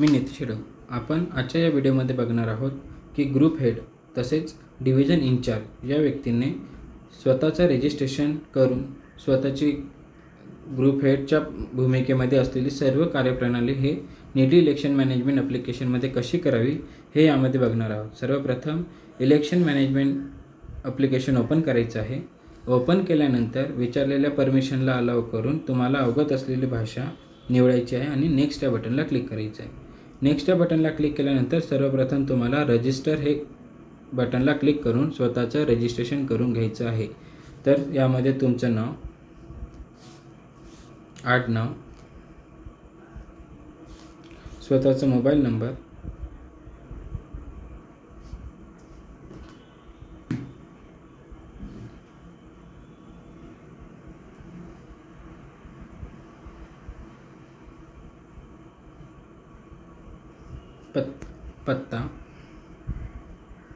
मी नितीश आपण आजच्या या व्हिडिओमध्ये बघणार आहोत की ग्रुप हेड तसेच डिव्हिजन इन्चार्ज या व्यक्तीने स्वतःचं रजिस्ट्रेशन करून स्वतःची ग्रुप हेडच्या भूमिकेमध्ये असलेली सर्व कार्यप्रणाली हे निडी इलेक्शन मॅनेजमेंट ॲप्लिकेशनमध्ये कशी करावी हे यामध्ये बघणार आहोत. सर्वप्रथम इलेक्शन मॅनेजमेंट ॲप्लिकेशन ओपन करायचं आहे. ओपन केल्यानंतर विचारलेल्या परमिशनला अलाव करून तुम्हाला अवगत असलेली भाषा निवडायची आहे आणि नेक्स्ट या बटनला क्लिक करायचं आहे. नेक्स्ट या बटनला क्लिक केल्यानंतर सर्वप्रथम तुम्हाला रजिस्टर हे बटनला क्लिक करून स्वतःचं रजिस्ट्रेशन करून घ्यायचं आहे. तर यामध्ये तुमचं नाव आडनाव स्वतःचा मोबाईल नंबर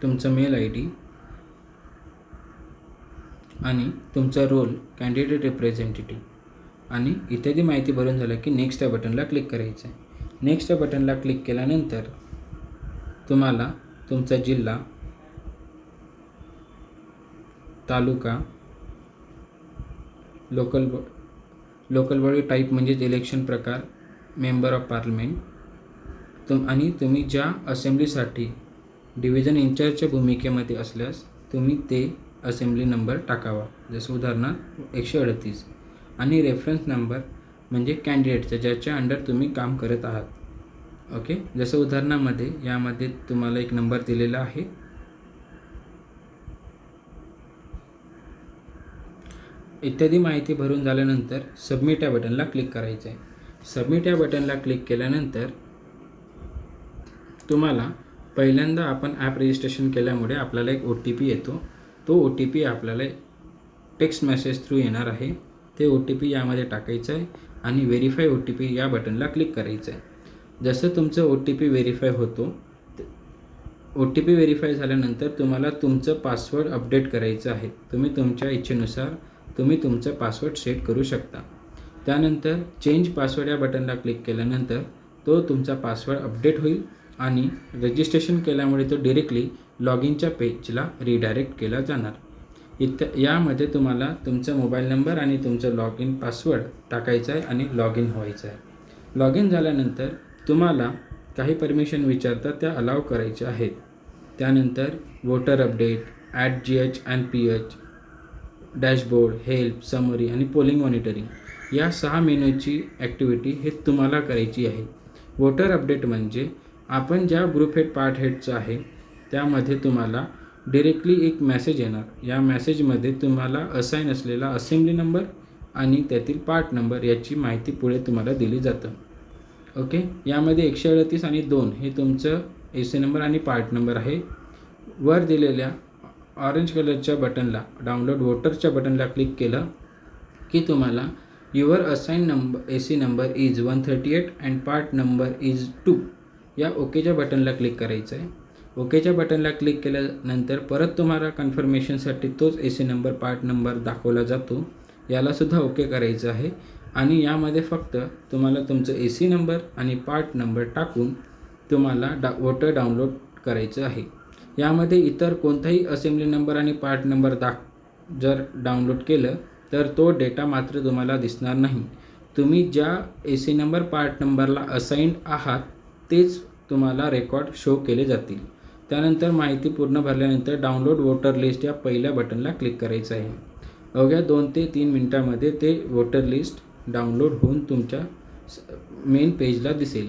तुमचं मेल आय डी आणि तुमचा रोल कॅन्डिडेट रिप्रेझेंटेटिव्ह. आणि इत्यादी माहिती भरून झालं की नेक्स्ट या बटनला क्लिक करायचं आहे. नेक्स्ट या बटनला क्लिक केल्यानंतर तुम्हाला तुमचा जिल्हा तालुका local bo local body type म्हणजेच इलेक्शन प्रकार मेंबर ऑफ पार्लमेंट तुम आणि तुम्ही ज्या असेंब्लीसाठी डिव्हिजन इन्चार्जच्या भूमिकेमध्ये असल्यास तुम्ही ते असेंब्ली नंबर टाकावा. जसं उदाहरणार्थ एकशे अडतीस. आणि रेफरन्स नंबर म्हणजे कॅन्डिडेटचा ज्याच्या अंडर तुम्ही काम करत आहात. ओके जसं उदाहरणामध्ये यामध्ये तुम्हाला एक नंबर दिलेला आहे. इत्यादी माहिती भरून झाल्यानंतर सबमिट या बटनला क्लिक करायचं आहे सबमिट या बटनला क्लिक केल्यानंतर तुम्हाला पहिल्यांदा आपण ॲप रजिस्ट्रेशन केल्यामुळे आपल्याला एक ओ टी पी येतो. तो ओ टी पी आपल्याला टेक्स्ट मेसेज थ्रू येणार आहे. ते ओ टी पी यामध्ये टाकायचं आहे आणि व्हेरीफाय ओ टी पी या बटनला क्लिक करायचं आहे. जसं तुमचं ओ टी पी व्हेरीफाय होतो ओ टी पी व्हेरीफाय झाल्यानंतर तुम्हाला तुमचं पासवर्ड अपडेट करायचं आहे. तुम्ही तुमच्या इच्छेनुसार तुम्ही तुमचं पासवर्ड सेट करू शकता. त्यानंतर चेंज पासवर्ड या बटनला क्लिक केल्यानंतर तो तुमचा पासवर्ड अपडेट होईल. आणि रजिस्ट्रेशन केल्यामुळे तो डिरेक्टली लॉग इनच्या पेजला रिडायरेक्ट केला जाणार. इत यामध्ये तुम्हाला तुमचा मोबाईल नंबर आणि तुमचं लॉग इन पासवर्ड टाकायचा आहे आणि लॉग इन व्हायचं आहे. लॉग इन झाल्यानंतर तुम्हाला काही परमिशन विचारतात त्या अलाव करायच्या आहेत. त्यानंतर voter update at G H and P H dashboard help summary आणि पोलिंग मॉनिटरिंग या सहा मेनूची ॲक्टिव्हिटी हे तुम्हाला करायची आहे. वोटर अपडेट म्हणजे आपण ज्या ग्रुप हेड पार्ट हेडचं आहे त्यामध्ये तुम्हाला डिरेक्टली एक मेसेज येणार. या मेसेजमध्ये तुम्हाला असाईन असलेला असेंब्ली नंबर आणि त्यातील पार्ट नंबर याची माहिती पुढे तुम्हाला दिली जातं. ओके यामध्ये एकशे अडतीस आणि दोन हे तुमचं ए सी नंबर आणि पार्ट नंबर आहे. वर दिलेल्या ऑरेंज कलरच्या बटनला डाउनलोड वोटरच्या बटनला क्लिक केलं की तुम्हाला your assign number A C number is one thirty eight and part number is two या ओकेच्या बटनला क्लिक करायचं आहे. ओकेच्या बटनला क्लिक केल्यानंतर परत तुम्हाला कन्फर्मेशनसाठी तोच A C number part number दाखवला जातो. यालासुद्धा ओके करायचं आहे. आणि यामध्ये फक्त तुम्हाला तुमचं ए सी नंबर आणि पार्ट नंबर टाकून तुम्हाला डा वोटर डाउनलोड करायचं आहे. यामध्ये इतर कोणताही असेंब्ली नंबर आणि पार्ट नंबर दाख जर डाउनलोड केलं तर तो डेटा मात्र तुम्हाला दिसणार नाही. तुम्ही ज्या ए सी नंबर पार्ट नंबरला असाईंड आहात तेच तुम्हाला रेकॉर्ड शो केले जातील. त्यानंतर माहिती पूर्ण भरल्यानंतर डाउनलोड वोटर लिस्ट या पहिल्या बटनला क्लिक करायचं आहे. अवघ्या दोन ते तीन मिनटामध्ये ते वोटर लिस्ट डाउनलोड होऊन तुमच्या मेन पेजला दिसेल.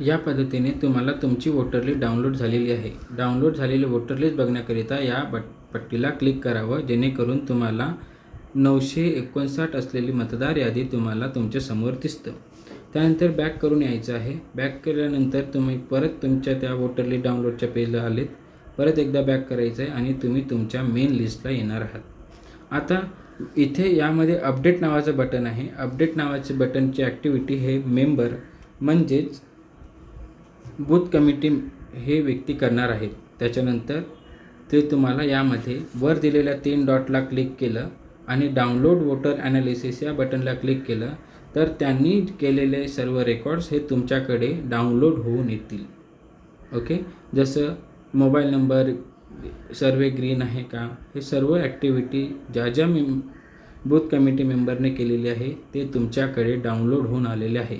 या पद्धतीने तुम्हाला तुमची वोटर लिस्ट डाउनलोड झालेली आहे. डाउनलोड झालेली वोटर लिस्ट बघण्याकरिता या बट पट्टीला क्लिक करावं जेणेकरून तुम्हाला नऊशे एकोणसाठ असलेली मतदार यादी तुम्हाला तुमच्यासमोर दिसतं. त्यानंतर बॅक करून यायचं आहे. बॅक केल्यानंतर तुम्ही परत तुमच्या त्या वोटरली डाउनलोडच्या पेजला आलेत. परत एकदा बॅक करायचं आहे आणि तुम्ही तुमच्या मेन लिस्टला येणार आहात. आता इथे यामध्ये अपडेट नावाचं बटन आहे. अपडेट नावाचे बटनची ॲक्टिव्हिटी हे मेंबर म्हणजेच बूथ कमिटी हे व्यक्ती करणार आहेत. त्याच्यानंतर ते तुम्हाला यामध्ये वर दिलेल्या तीन डॉटला क्लिक केलं आणि डाउनलोड वोटर ॲनालिसिस या बटनला क्लिक केलं. तर त्यांनी केलेले सर्व रेकॉर्ड्स हे तुमच्याकडे डाउनलोड होऊन येतील. ओके जसं मोबाईल नंबर सर्वे ग्रीन आहे का? हे सर्व ॲक्टिव्हिटी ज्या ज्या मेम बूथ कमिटी मेंबरने केलेली आहे ते तुमच्याकडे डाउनलोड होऊन आलेले आहे.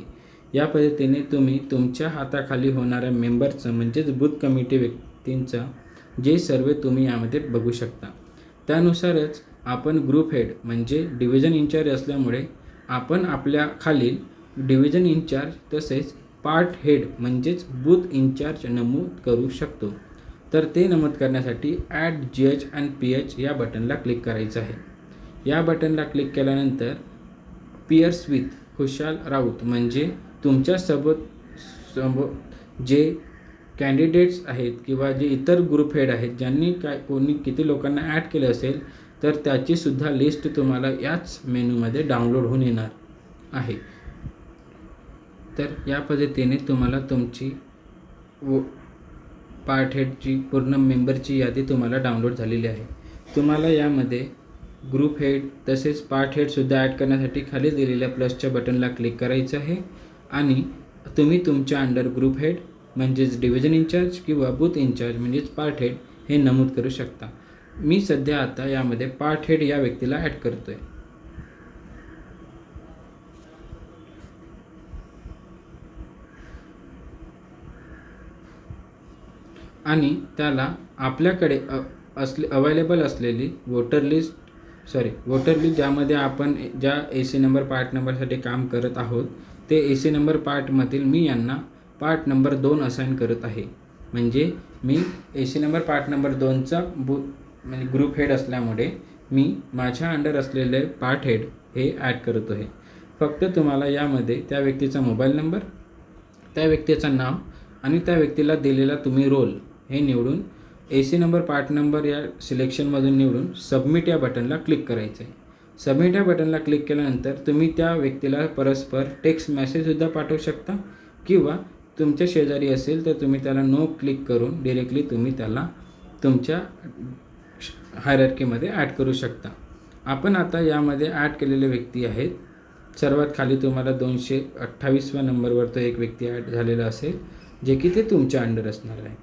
या पद्धतीने तुम्ही तुमच्या हाताखाली होणाऱ्या मेंबरचं म्हणजेच बूथ कमिटी व्यक्तींचा जे सर्वे तुम्ही यामध्ये बघू शकता. त्यानुसारच आपण ग्रुप हेड म्हणजे डिव्हिजन इन्चार्ज असल्यामुळे आपण आपल्या खालील डिव्हिजन इन्चार्ज तसेच पार्ट हेड म्हणजेच बूथ इन्चार्ज नमूद करू शकतो. तर ते नमूद करण्यासाठी add G H and P H या बटनला क्लिक करायचं आहे. या बटनला क्लिक केल्यानंतर पियर्स विथ खुशाल राऊत म्हणजे तुमच्यासोबत समो जे कॅन्डिडेट्स आहेत किंवा जे इतर ग्रुप हेड आहेत ज्यांनी काय कोणी किती लोकांना ॲड केलं असेल तर त्याचीसुद्धा लिस्ट तुम्हाला याच मेनूमध्ये डाउनलोड होऊन येणार आहे. तर या पद्धतीने तुम्हाला तुमची व पार्ट हेडची पूर्ण मेंबरची यादी तुम्हाला डाउनलोड झालेली आहे. तुम्हाला यामध्ये ग्रुप हेड तसेच पार्ट हेडसुद्धा ॲड करण्यासाठी खाली दिलेल्या प्लसच्या बटनला क्लिक करायचं आहे. आणि तुम्ही तुमच्या अंडर ग्रुप हेड म्हणजेच डिव्हिजन इन्चार्ज किंवा बूथ इन्चार्ज म्हणजेच पार्ट हेड हे नमूद करू शकता. मी सध्या आता यामध्ये पार्ट हेड या व्यक्तीला ॲड करतो आहे आणि त्याला आपल्याकडे अ असले अवेलेबल असलेली voter list sorry voter list ज्यामध्ये आपण ज्या ए सी नंबर पार्ट नंबरसाठी काम करत आहोत ते ए सी नंबर पार्टमधील मी यांना पार्ट नंबर दोन असाईन करत आहे. म्हणजे मी A C number part number दोनचा बू म्हणजे ग्रुप हेड असल्यामुळे मी माझ्या अंडर असलेले पार्ट हेड हे ॲड करतो आहे. फक्त तुम्हाला यामध्ये त्या व्यक्तीचा मोबाईल नंबर त्या व्यक्तीचं नाव आणि त्या व्यक्तीला दिलेला तुम्ही रोल हे निवडून A C number part number या सिलेक्शनमधून निवडून सबमिट या बटनला क्लिक करायचं आहे. सबमिट या बटनला क्लिक केल्यानंतर तुम्ही त्या व्यक्तीला परस्पर टेक्स्ट मेसेजसुद्धा पाठवू शकता किंवा तुमच्या शेजारी असेल तर तुम्ही त्याला नो क्लिक करून डिरेक्टली तुम्ही त्याला तुमच्या हायरर्कीमध्ये ॲड करू शकता. आपण आता यामध्ये ॲड केलेले व्यक्ती आहेत. सर्वात खाली तुम्हाला दोनशे अठ्ठावीसव्या नंबरवर तो एक व्यक्ती ॲड झालेला असेल जे की ते तुमच्या अंडर असणार आहे.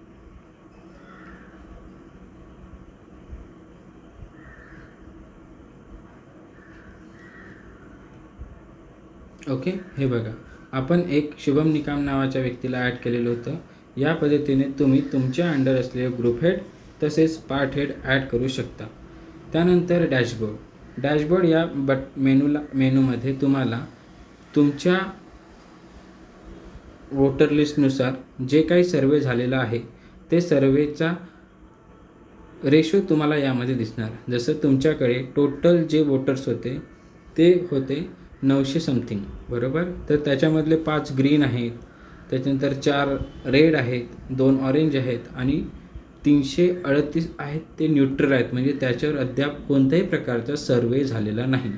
ओके हे बघा. आपण एक शुभम निकाम नावाच्या व्यक्तीला ॲड केलेलं होतं. या पद्धतीने तुम्ही तुमच्या अंडर असलेले ग्रुप हेड तसेच पार्ट हेड ॲड करू शकता. त्यानंतर डॅशबोर्ड डॅशबोर्ड या बट मेनूला मेनूमध्ये तुम्हाला तुमच्या वोटर लिस्टनुसार जे काही सर्वे झालेलं आहे ते सर्वेचा रेशो तुम्हाला यामध्ये दिसणार. जसं तुमच्याकडे टोटल जे वोटर्स होते ते होते नऊशे समथिंग बरोबर? तर त्याच्यामधले पाच ग्रीन आहेत. त्याच्यानंतर चार रेड आहेत दोन ऑरेंज आहेत आणि तीनशे अडतीस आहेत ते न्यूट्रल आहेत. म्हणजे त्याच्यावर अद्याप कोणत्याही प्रकारचा सर्वे झालेला नाही.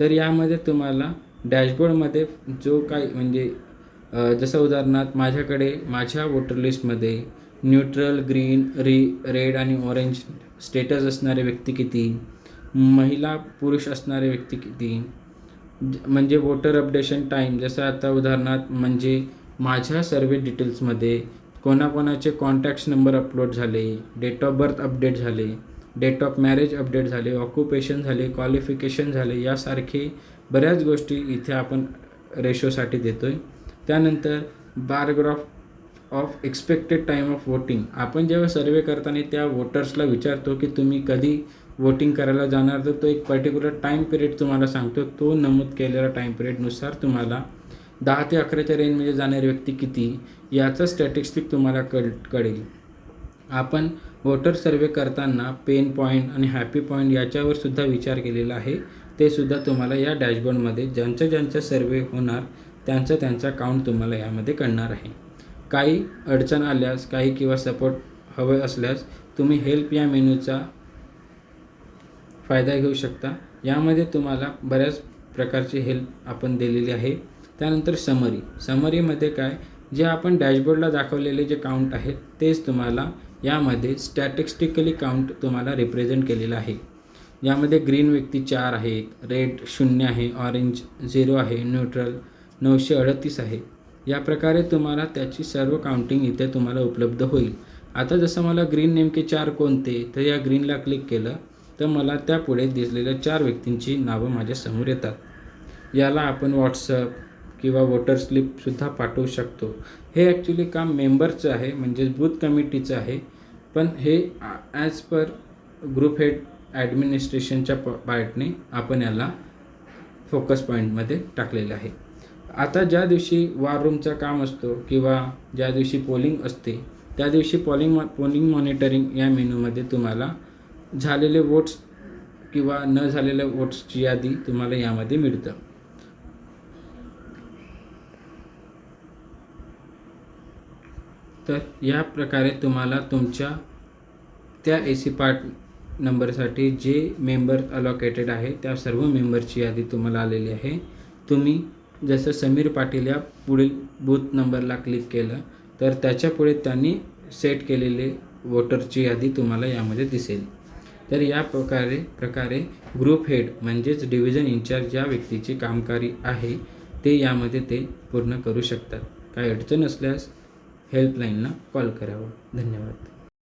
तर यामध्ये तुम्हाला डॅशबोर्डमध्ये जो काय म्हणजे जसं उदाहरणार्थ माझ्याकडे माझ्या वोटर लिस्टमध्ये न्यूट्रल ग्रीन री रेड आणि ऑरेंज स्टेटस असणारे व्यक्ती किती? महिला पुरुष असणारे व्यक्ती किती? म्हणजे वोटर अपडेशन टाईम जसं आता उदाहरणार्थ म्हणजे माझ्या सर्वे डिटेल्समध्ये कोणाकोणाचे कॉन्टॅक्ट्स नंबर अपलोड झाले डेट ऑफ बर्थ अपडेट झाले डेट ऑफ मॅरेज अपडेट झाले ऑक्युपेशन झाले क्वालिफिकेशन झाले यासारखे बऱ्याच गोष्टी इथे आपण रेशोसाठी देतो आहे त्यानंतर bar graph of expected time of voting. आपण जेव्हा सर्वे करताना त्या वोटर्सला विचारतो की तुम्ही कधी वोटिंग करायला जाणार तर तो एक पर्टिक्युलर टाईम पिरियड तुम्हाला सांगतो. तो नमूद केलेला टाईम पिरियडनुसार तुम्हाला दहा ते अकराच्या रेंजमध्ये जाणारी व्यक्ती किती याचं स्टॅटिस्टिक तुम्हाला कळ कळेल. आपण वोटर सर्वे करताना पेन पॉईंट आणि हॅपी पॉईंट याच्यावर सुद्धा विचार केलेला आहे. ते सुद्धा तुम्हाला या डॅशबोर्डमध्ये ज्यांच्या ज्यांच्या सर्वे होणार त्यांचा त्यांचा काउंट तुम्हाला यामध्ये कळणार आहे. काही अडचण आल्यास काही किंवा सपोर्ट हवे असल्यास तुम्ही हेल्प या मेनूचा फायदा घेऊ शकता. यामध्ये तुम्हाला बऱ्याच प्रकारची हेल्प आपण दिलेली आहे. त्यानंतर समरी समरीमध्ये काय? जे आपण डॅशबोर्डला दाखवलेले जे काउंट आहेत तेच तुम्हाला यामध्ये स्टॅटिस्टिकली काउंट तुम्हाला रिप्रेझेंट केलेलं आहे. यामध्ये ग्रीन व्यक्ती चार आहेत रेड शून्य आहे ऑरेंज झिरो आहे न्यूट्रल नऊशे अडतीस आहे. या प्रकारे तुम्हाला त्याची सर्व काउंटिंग इथे तुम्हाला उपलब्ध होईल. आता जसं मला ग्रीन नेमके चार कोणते तर या ग्रीनला क्लिक केलं तर मला त्यापुढे दिसलेल्या चार व्यक्तींची नावं माझ्यासमोर येतात. याला आपण व्हॉट्सअप किंवा वोटर स्लिपसुद्धा पाठवू शकतो. हे ॲक्च्युली काम मेंबरचं आहे म्हणजेच बूथ कमिटीचं आहे. पण हे ॲज पर ग्रुप हेड ॲडमिनिस्ट्रेशनच्या प पार्टने आपण याला फोकस पॉईंटमध्ये टाकलेलं आहे. आता ज्या दिवशी वॉर रूमचं काम असतो किंवा ज्या दिवशी पोलिंग असते त्या दिवशी पॉलिंग पोलिंग मॉनिटरिंग या मेनूमध्ये तुम्हाला झालेले वोट्स किंवा न झालेल्या वोट्सची यादी तुम्हाला यामध्ये मिळतं. तर या प्रकारे तुम्हाला तुमच्या त्या ए सी पार्ट नंबरसाठी जे मेंबर अलॉकेटेड आहे त्या सर्व मेंबरची यादी तुम्हाला आलेली आहे. तुम्ही जसं समीर पाटील या पुढील बूथ नंबरला क्लिक केलं तर त्याच्यापुढे त्यांनी सेट केलेले वोटरची यादी तुम्हाला यामध्ये दिसेल. तर या प्रकारे प्रकारे ग्रुप हेड म्हणजेच डिव्हिजन इन्चार्ज ज्या व्यक्तीची कामकारी आहे ते यामध्ये ते पूर्ण करू शकतात. काही अडचण असल्यास हेल्पलाईनला कॉल करावा. धन्यवाद.